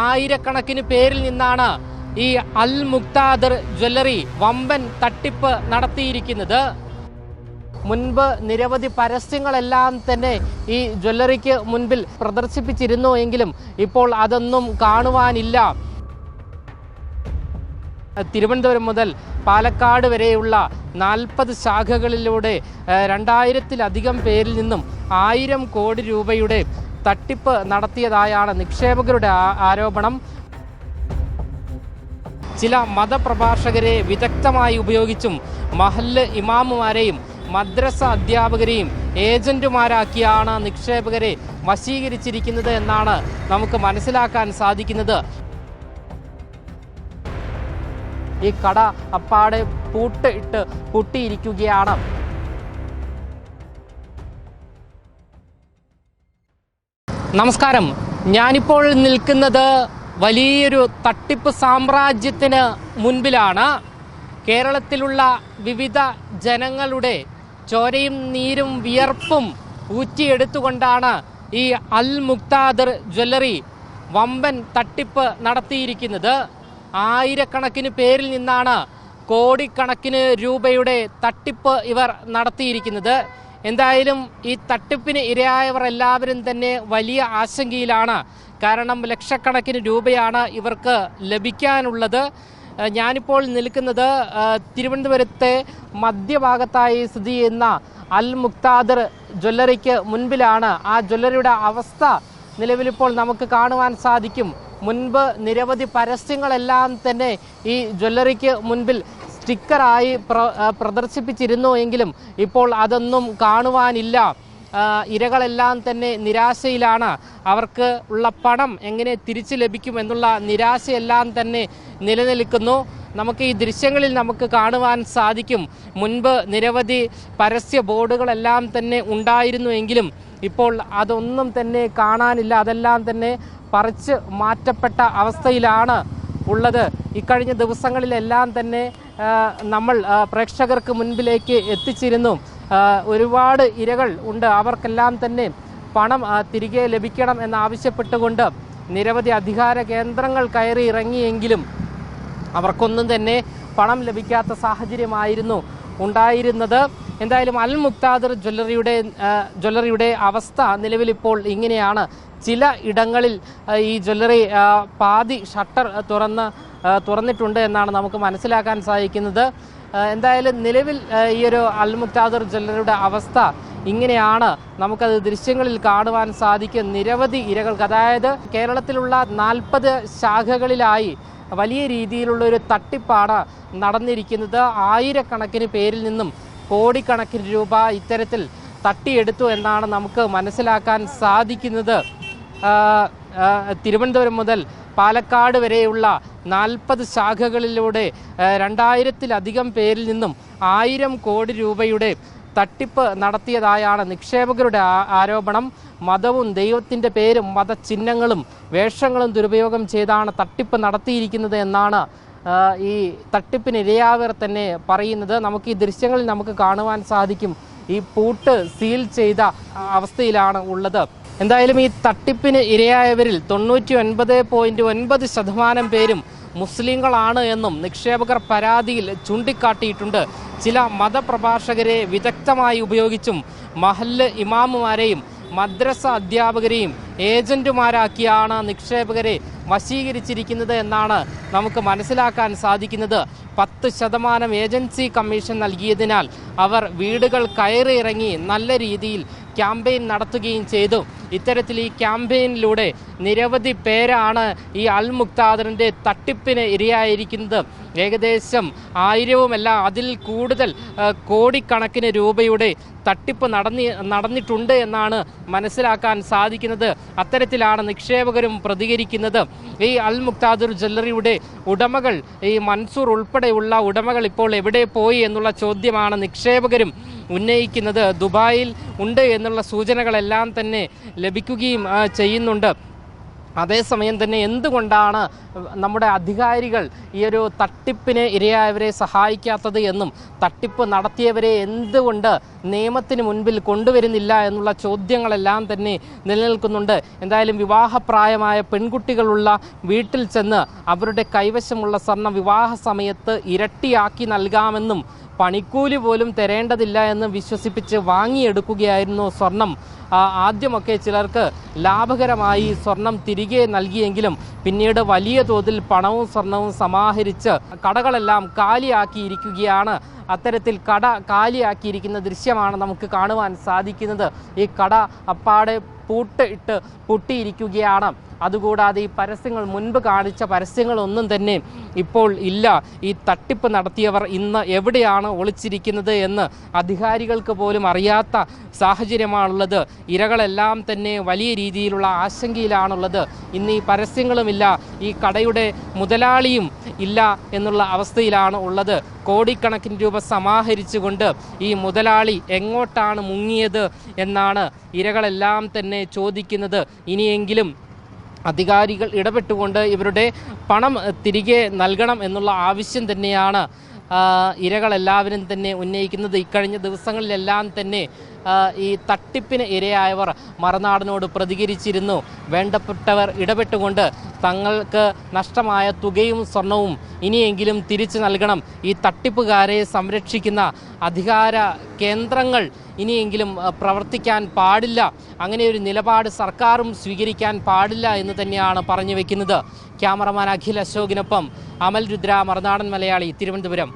ആയിരക്കണക്കിന് പേരിൽ നിന്നാണ് ഈ അൽ മുക്താദർ ജ്വല്ലറി വമ്പൻ തട്ടിപ്പ് നടത്തിയിരിക്കുന്നത്. മുൻപ് നിരവധി പരസ്യങ്ങളെല്ലാം തന്നെ ഈ ജ്വല്ലറിക്ക് മുൻപിൽ പ്രദർശിപ്പിച്ചിരുന്നു എങ്കിലും ഇപ്പോൾ അതൊന്നും കാണുവാനില്ല. തിരുവനന്തപുരം മുതൽ പാലക്കാട് വരെയുള്ള നാൽപ്പത് ശാഖകളിലൂടെ രണ്ടായിരത്തിലധികം പേരിൽ നിന്നും ആയിരം കോടി രൂപയുടെ തട്ടിപ്പ് നടത്തിയതായാണ് നിക്ഷേപകരുടെ ആരോപണം. ചില മതപ്രഭാഷകരെ വിദഗ്ധമായി ഉപയോഗിച്ചും മഹല്ല് ഇമാമുമാരെയും മദ്രസ അധ്യാപകരെയും ഏജന്റുമാരാക്കിയാണ് നിക്ഷേപകരെ വശീകരിച്ചിരിക്കുന്നത് എന്നാണ് നമുക്ക് മനസ്സിലാക്കാൻ സാധിക്കുന്നത്. ഈ കട അപ്പാടെ പൂട്ട് ഇട്ട് പൂട്ടിയിരിക്കുകയാണ് നമസ്കാരം. ഞാനിപ്പോൾ നിൽക്കുന്നത് വലിയൊരു തട്ടിപ്പ് സാമ്രാജ്യത്തിന് മുൻപിലാണ്. കേരളത്തിലുള്ള വിവിധ ജനങ്ങളുടെ ചോരയും നീരും വിയർപ്പും ഊറ്റിയെടുത്തുകൊണ്ടാണ് ഈ അൽ മുക്താദർ ജ്വല്ലറി വമ്പൻ തട്ടിപ്പ് നടത്തിയിരിക്കുന്നത്. ആയിരക്കണക്കിന് പേരിൽ നിന്നാണ് കോടിക്കണക്കിന് രൂപയുടെ തട്ടിപ്പ് ഇവർ നടത്തിയിരിക്കുന്നത്. എന്തായാലും ഈ തട്ടിപ്പിന് ഇരയായവർ എല്ലാവരും തന്നെ വലിയ ആശങ്കയിലാണ്. കാരണം ലക്ഷക്കണക്കിന് രൂപയാണ് ഇവർക്ക് ലഭിക്കാനുള്ളത്. ഞാനിപ്പോൾ നിൽക്കുന്നത് തിരുവനന്തപുരത്തെ മധ്യഭാഗത്തായി സ്ഥിതി ചെയ്യുന്ന അൽ മുക്താദർ ജ്വല്ലറിക്ക് മുൻപിലാണ്. ആ ജ്വല്ലറിയുടെ അവസ്ഥ നിലവിലിപ്പോൾ നമുക്ക് കാണുവാൻ സാധിക്കും. മുൻപ് നിരവധി പരസ്യങ്ങളെല്ലാം തന്നെ ഈ ജ്വല്ലറിക്ക് മുൻപിൽ സ്റ്റിക്കറായി പ്ര പ്രദർശിപ്പിച്ചിരുന്നു എങ്കിലും ഇപ്പോൾ അതൊന്നും കാണുവാനില്ല. ഇരകളെല്ലാം തന്നെ നിരാശയിലാണ്. അവർക്ക് ഉള്ള പണം എങ്ങനെ തിരിച്ചു ലഭിക്കും എന്നുള്ള നിരാശയെല്ലാം തന്നെ നിലനിൽക്കുന്നു. നമുക്ക് ഈ ദൃശ്യങ്ങളിൽ നമുക്ക് കാണുവാൻ സാധിക്കും. മുൻപ് നിരവധി പരസ്യ ബോർഡുകളെല്ലാം തന്നെ ഉണ്ടായിരുന്നു എങ്കിലും ഇപ്പോൾ അതൊന്നും തന്നെ കാണാനില്ല. അതെല്ലാം തന്നെ പറിച്ച് മാറ്റപ്പെട്ട അവസ്ഥയിലാണ് ഉള്ളത്. ഇക്കഴിഞ്ഞ ദിവസങ്ങളിലെല്ലാം തന്നെ നമ്മൾ പ്രേക്ഷകർക്ക് മുൻപിലേക്ക് എത്തിച്ചിരുന്നു. ഒരുപാട് ഇരകൾ ഉണ്ട്. അവർക്കെല്ലാം തന്നെ പണം തിരികെ ലഭിക്കണം എന്നാവശ്യപ്പെട്ടുകൊണ്ട് നിരവധി അധികാര കേന്ദ്രങ്ങൾ കയറി ഇറങ്ങിയെങ്കിലും അവർക്കൊന്നും തന്നെ പണം ലഭിക്കാത്ത സാഹചര്യമായിരുന്നു ഉണ്ടായിരുന്നത്. എന്തായാലും അൽ മുക്താദർ ജ്വല്ലറിയുടെ ജ്വല്ലറിയുടെ അവസ്ഥ നിലവിലിപ്പോൾ ഇങ്ങനെയാണ്. ചില ഇടങ്ങളിൽ ഈ ജ്വല്ലറി പാതി ഷട്ടർ തുറന്ന് തുറന്നിട്ടുണ്ട് എന്നാണ് നമുക്ക് മനസ്സിലാക്കാൻ സാധിക്കുന്നത്. എന്തായാലും നിലവിൽ ഈ ഒരു അൽമുക്താദർ ജ്വല്ലറിയുടെ അവസ്ഥ ഇങ്ങനെയാണ് നമുക്കത് ദൃശ്യങ്ങളിൽ കാണുവാൻ സാധിക്കും. നിരവധി ഇരകൾക്ക് അതായത് കേരളത്തിലുള്ള നാൽപ്പത് ശാഖകളിലായി വലിയ രീതിയിലുള്ള ഒരു തട്ടിപ്പാണ് നടന്നിരിക്കുന്നത്. ആയിരക്കണക്കിന് പേരിൽ നിന്നും കോടിക്കണക്കിന് രൂപ ഇത്തരത്തിൽ തട്ടിയെടുത്തു എന്നാണ് നമുക്ക് മനസ്സിലാക്കാൻ സാധിക്കുന്നത്. തിരുവനന്തപുരം മുതൽ പാലക്കാട് വരെയുള്ള നാൽപ്പത് ശാഖകളിലൂടെ രണ്ടായിരത്തിലധികം പേരിൽ നിന്നും ആയിരം കോടി രൂപയുടെ തട്ടിപ്പ് നടത്തിയതായാണ് നിക്ഷേപകരുടെ ആരോപണം. മതവും ദൈവത്തിന്റെ പേരും മതചിഹ്നങ്ങളും വേഷങ്ങളും ദുരുപയോഗം ചെയ്താണ് തട്ടിപ്പ് നടത്തിയിരിക്കുന്നത് എന്നാണ് ഈ തട്ടിപ്പിന് ഇരയാവർ തന്നെ പറയുന്നത്. നമുക്ക് ഈ ദൃശ്യങ്ങളിൽ നമുക്ക് കാണുവാൻ സാധിക്കും. ഈ പൂട്ട് സീൽ ചെയ്ത അവസ്ഥയിലാണ് ഉള്ളത്. എന്തായാലും ഈ തട്ടിപ്പിന് ഇരയായവരിൽ തൊണ്ണൂറ്റി ഒൻപത് പോയിന്റ് ഒൻപത് ശതമാനം പേരും മുസ്ലിങ്ങളാണ് എന്നും നിക്ഷേപകർ പരാതിയിൽ ചൂണ്ടിക്കാട്ടിയിട്ടുണ്ട്. ചില മതപ്രഭാഷകരെ വിദഗ്ധമായി ഉപയോഗിച്ചും മഹല്ല് ഇമാമുമാരെയും മദ്രസ അധ്യാപകരെയും ഏജന്റുമാരാക്കിയാണ് നിക്ഷേപകരെ വശീകരിച്ചിരിക്കുന്നത് എന്നാണ് നമുക്ക് മനസ്സിലാക്കാൻ സാധിക്കുന്നത്. പത്ത് ശതമാനം ഏജൻസി കമ്മീഷൻ നൽകിയതിനാൽ അവർ വീടുകൾ കയറിയിറങ്ങി നല്ല രീതിയിൽ ക്യാമ്പയിൻ നടത്തുകയും ചെയ്തു. ഇത്തരത്തിൽ ഈ ക്യാമ്പയിനിലൂടെ നിരവധി പേരാണ് ഈ അൽ മുക്താദറിന്റെ തട്ടിപ്പിന് ഇരയായിരിക്കുന്നത്. ഏകദേശം ആയിരവുമല്ല അതിൽ കൂടുതൽ കോടിക്കണക്കിന് രൂപയുടെ തട്ടിപ്പ് നടന്നി നടന്നിട്ടുണ്ട് എന്നാണ് മനസ്സിലാക്കാൻ സാധിക്കുന്നത്. അത്തരത്തിലാണ് നിക്ഷേപകരും പ്രതികരിക്കുന്നത്. ഈ അൽ മുക്താദുർ ജ്വല്ലറിയുടെ ഉടമകൾ ഈ മൻസൂർ ഉൾപ്പെടെയുള്ള ഉടമകൾ ഇപ്പോൾ എവിടെ പോയി എന്നുള്ള ചോദ്യമാണ് നിക്ഷേപകരും ഉന്നയിക്കുന്നത്. ദുബായിൽ ഉണ്ട് എന്നുള്ള സൂചനകളെല്ലാം തന്നെ ലഭിക്കുകയും ചെയ്യുന്നുണ്ട്. അതേസമയം തന്നെ എന്തുകൊണ്ടാണ് നമ്മുടെ അധികാരികൾ ഈ ഒരു തട്ടിപ്പിന് ഇരയായവരെ സഹായിക്കാത്തത് എന്നും തട്ടിപ്പ് നടത്തിയവരെ എന്തുകൊണ്ട് നിയമത്തിന് മുൻപിൽ കൊണ്ടുവരുന്നില്ല എന്നുള്ള ചോദ്യങ്ങളെല്ലാം തന്നെ നിലനിൽക്കുന്നുണ്ട്. എന്തായാലും വിവാഹപ്രായമായ പെൺകുട്ടികളുള്ള വീട്ടിൽ ചെന്ന് അവരുടെ കൈവശമുള്ള സ്വർണം വിവാഹ സമയത്ത് ഇരട്ടിയാക്കി നൽകാമെന്നും പണിക്കൂലി പോലും തരേണ്ടതില്ല എന്ന് വിശ്വസിപ്പിച്ച് വാങ്ങിയെടുക്കുകയായിരുന്നു സ്വർണം. ആദ്യമൊക്കെ ചിലർക്ക് ലാഭകരമായി സ്വർണം തിരികെ നൽകിയെങ്കിലും പിന്നീട് വലിയ തോതിൽ പണവും സ്വർണവും സമാഹരിച്ച് കടകളെല്ലാം കാലിയാക്കിയിരിക്കുകയാണ്. അത്തരത്തിൽ കട കാലിയാക്കിയിരിക്കുന്ന ദൃശ്യമാണ് നമുക്ക് കാണുവാൻ സാധിക്കുന്നത്. ഈ കട അപ്പാടെ പൂട്ട് ഇട്ട് പൊട്ടിയിരിക്കുകയാണ്. അതുകൂടാതെ ഈ പരസ്യങ്ങൾ മുൻപ് കാണിച്ച പരസ്യങ്ങളൊന്നും തന്നെ ഇപ്പോൾ ഇല്ല. ഈ തട്ടിപ്പ് നടത്തിയവർ ഇന്ന് എവിടെയാണ് ഒളിച്ചിരിക്കുന്നത് എന്ന് അധികാരികൾക്ക് പോലും അറിയാത്ത സാഹചര്യമാണുള്ളത്. ഇരകളെല്ലാം തന്നെ വലിയ രീതിയിലുള്ള ആശങ്കയിലാണുള്ളത്. ഇന്ന് ഈ പരസ്യങ്ങളുമില്ല. ഈ കടയുടെ മുതലാളിയും ഇല്ല എന്നുള്ള അവസ്ഥയിലാണ് ഉള്ളത്. കോടിക്കണക്കിന് രൂപ സമാഹരിച്ചുകൊണ്ട് ഈ മുതലാളി എങ്ങോട്ടാണ് മുങ്ങിയത് എന്നാണ് ഇരകളെല്ലാം തന്നെ ചോദിക്കുന്നത്. ഇനിയെങ്കിലും അധികാരികൾ ഇടപെട്ടുകൊണ്ട് ഇവരുടെ പണം തിരികെ നൽകണം എന്നുള്ള ആവശ്യം തന്നെയാണ് ഇരകളെല്ലാവരും തന്നെ ഉന്നയിക്കുന്നത്. ഇക്കഴിഞ്ഞ ദിവസങ്ങളിലെല്ലാം തന്നെ ഈ തട്ടിപ്പിന് ഇരയായവർ മറുനാടിനോട് പ്രതികരിച്ചിരുന്നു. വേണ്ടപ്പെട്ടവർ ഇടപെട്ടുകൊണ്ട് തങ്ങൾക്ക് നഷ്ടമായ തുകയും സ്വർണവും ഇനിയെങ്കിലും തിരിച്ചു നൽകണം. ഈ തട്ടിപ്പുകാരെ സംരക്ഷിക്കുന്ന അധികാര കേന്ദ്രങ്ങൾ ഇനിയെങ്കിലും പ്രവർത്തിക്കാൻ പാടില്ല. അങ്ങനെ ഒരു നിലപാട് സർക്കാരും സ്വീകരിക്കാൻ പാടില്ല എന്ന് തന്നെയാണ് പറഞ്ഞു വെക്കുന്നത്. ക്യാമറമാൻ അഖിൽ അശോകിനൊപ്പം അമൽ രുദ്ര മറുനാടൻ മലയാളി തിരുവനന്തപുരം.